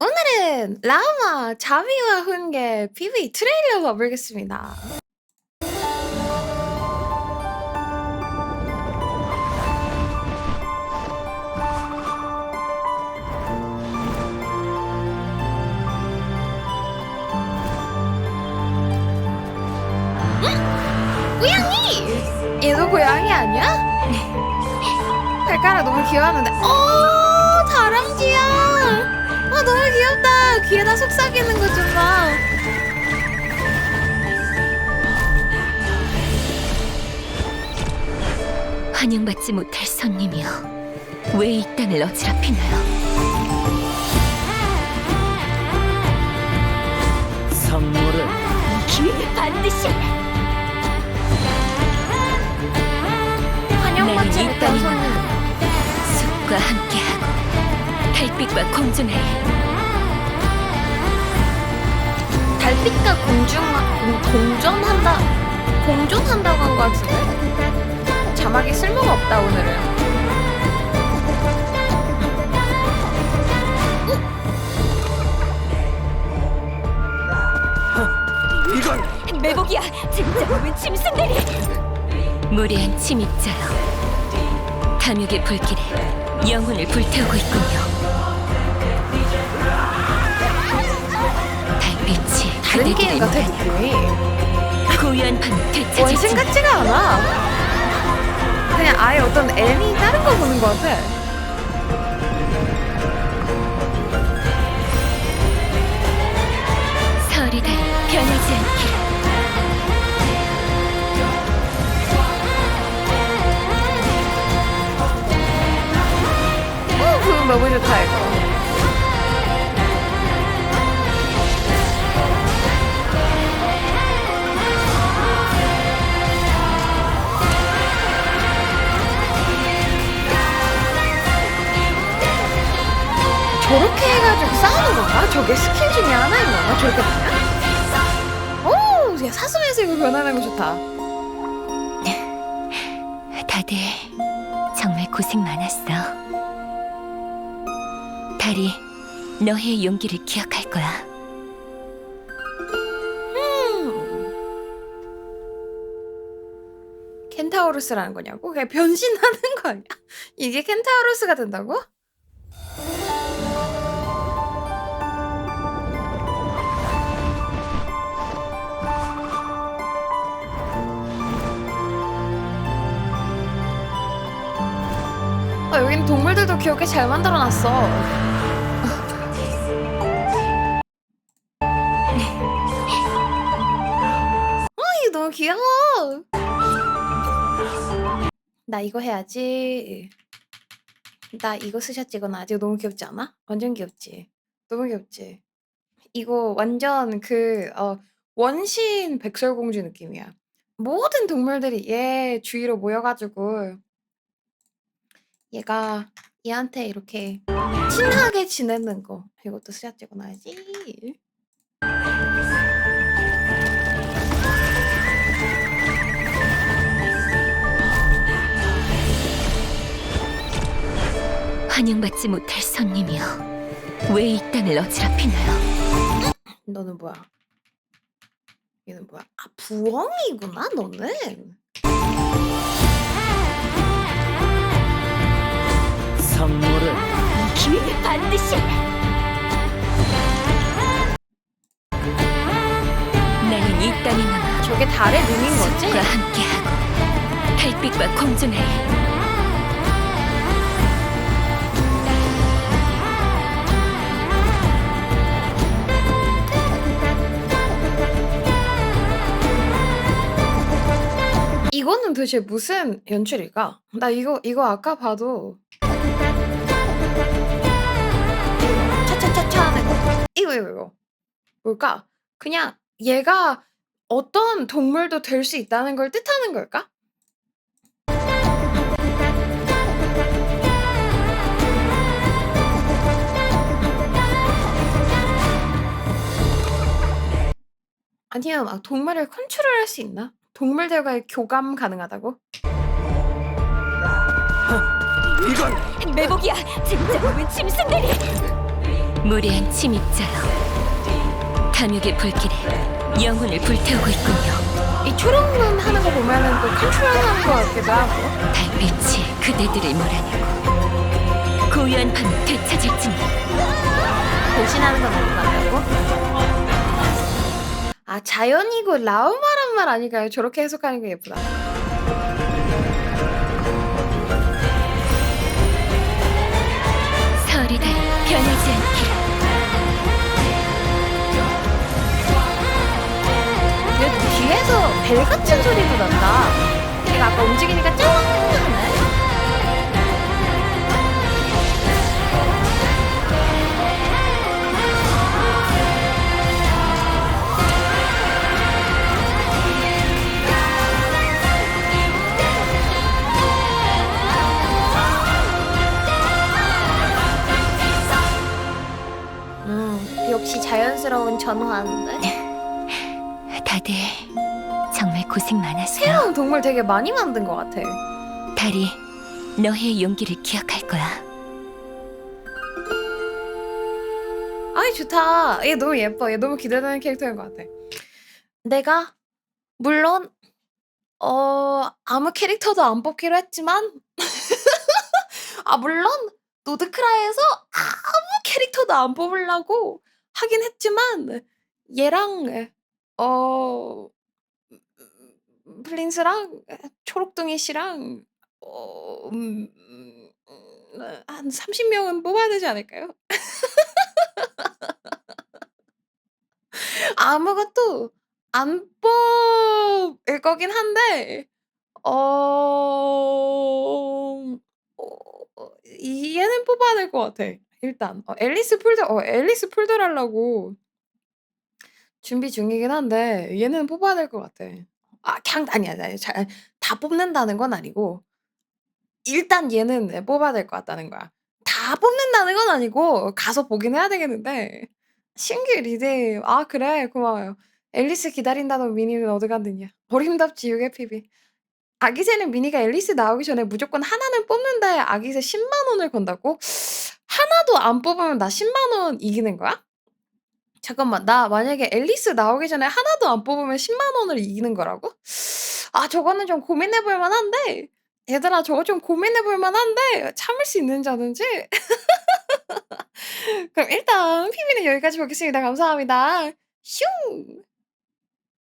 오늘은 라마 자비와 훈계 PV 트레일러 봐보겠습니다. 고양이 아니야? 발가락 너무 귀여웠는데 어 귀에다 속삭이는 거 좀 봐. 환영받지 못할 손님이여. 왜 이 땅을 어지럽히나요? 선물을. 기회를 반드시. 환영받지 나는 이 못한 땅이 손님. 숲과 함께하고 달빛과 공존해 달빛과 공중 공- 공존한다 공존한다고 한 거 같은데? 자막이 쓸모가 없다 오늘은. 이건 매복이야. 진짜 몸은 짐승들이 무례한 침입자여 감옥의 불길에 영혼을 불태우고 있군요. 달빛이 다른 게임 같아 그대들을 느낌이 고요한 밤 원신 같지가 않아. 그냥 아예 어떤 애니 다른 거 보는 거 같아. 서리달 변하지 않기를 어 너무 좋다 이거 저렇게 해가지고 싸우는 건가? 저게 스킬 중에 하나인 건가? 저렇게 되면? 오! 야, 사슴에서 이거 변하는 거 좋다. 다들 정말 고생 많았어. 달이 너의 용기를 기억할 거야. 음. 켄타우루스라는 거냐고? 그냥 변신하는 거 아니야? 이게 켄타우루스가 된다고? 아, 여긴 동물들도 귀엽게 잘 만들어놨어. 이게 너무 귀여워. 나 이거 해야지. 나 이거 스샷 찍어놔야지. 이거 너무 귀엽지 않아? 완전 귀엽지? 너무 귀엽지? 이거 완전 그, 어, 원신 백설공주 느낌이야. 모든 동물들이 얘 주위로 모여가지고 얘가 얘한테 이렇게 친하게 지내는 거. 이것도 스샷 찍어놔야지. 환영받지 못할 손님이여 왜 이 땅을 어지럽히나요? 너는 뭐야? 얘는 뭐야? 아 부엉이구나 너는. 달의 눈인 거지? 숲과 함께하고 달빛과 공존해 이거는 도대체 무슨 연출일까? 나 이거 이거 아까 봐도 차차차차. 이거 이거 이거 뭘까? 그냥 얘가 어떤 동물도 될 수 있다는 걸 뜻하는 걸까? 아니면 막 동물을 컨트롤할 수 있나? 동물들과의 교감 가능하다고? 이건 매복이야 진짜 몸은 짐승들이 무례한 침입자여 감옥의 불길에 영혼을 불태우고 있군요 이 초록눈 하는 거 보면은 또 컨트롤 하는 거 같기도 하고. 달빛이 그대들을 몰아내고 고요한 밤을 되찾을지니 배신하는 건 아닌 것 같다고? 아 자연이고 라우마란 말 아닐까요? 저렇게 해석하는 게 예쁘다. 서리 달이 변하지 않기를 벨 같은 소리도 난다. 얘가 아까 움직이니까 짱. 음, 자연스러운 전화인데. 다들 고생 많았어 새로운 동물 되게 많이 만든 것 같아. 달이 너의 용기를 기억할 거야 아이 좋다. 얘 너무 예뻐. 얘 너무 기대되는 캐릭터인 것 같아. 내가 물론 어 아무 캐릭터도 안 뽑기로 했지만 아 물론 노드크라에서 아무 캐릭터도 안 뽑으려고 하긴 했지만 얘랑 어 플린스랑 초록둥이 씨랑 어, 음, 음, 30 명은 뽑아야 되지 않을까요? 아무것도 안 뽑을 거긴 한데 어... 어이 얘는 뽑아야 될 것 같아. 일단 어 앨리스 풀더 어 앨리스 풀더를 하려고 준비 중이긴 한데 얘는 뽑아야 될 것 같아. 아 그냥 아니야, 아니야. 잘 다 뽑는다는 건 아니고 일단 얘는 네 뽑아야 될 것 같다는 거야. 다 뽑는다는 건 아니고 가서 보긴 해야 되겠는데 신규 리데임 아 그래 고마워요. 앨리스 기다린다던 미니는 어디 갔느냐. 어림답지 UFPB. 아기새는 미니가 앨리스 나오기 전에 무조건 하나는 뽑는데 아기새 10만 원을 건다고? 하나도 안 뽑으면 나 10만 원 이기는 거야? 잠깐만 나 만약에 앨리스 나오기 전에 하나도 안 뽑으면 10만 원을 이기는 거라고? 아 저거는 좀 고민해 볼 만한데 얘들아 저거 좀 고민해 볼 만한데 참을 수 있는지 없는지? 그럼 일단 PB는 여기까지 보겠습니다. 감사합니다. 슝.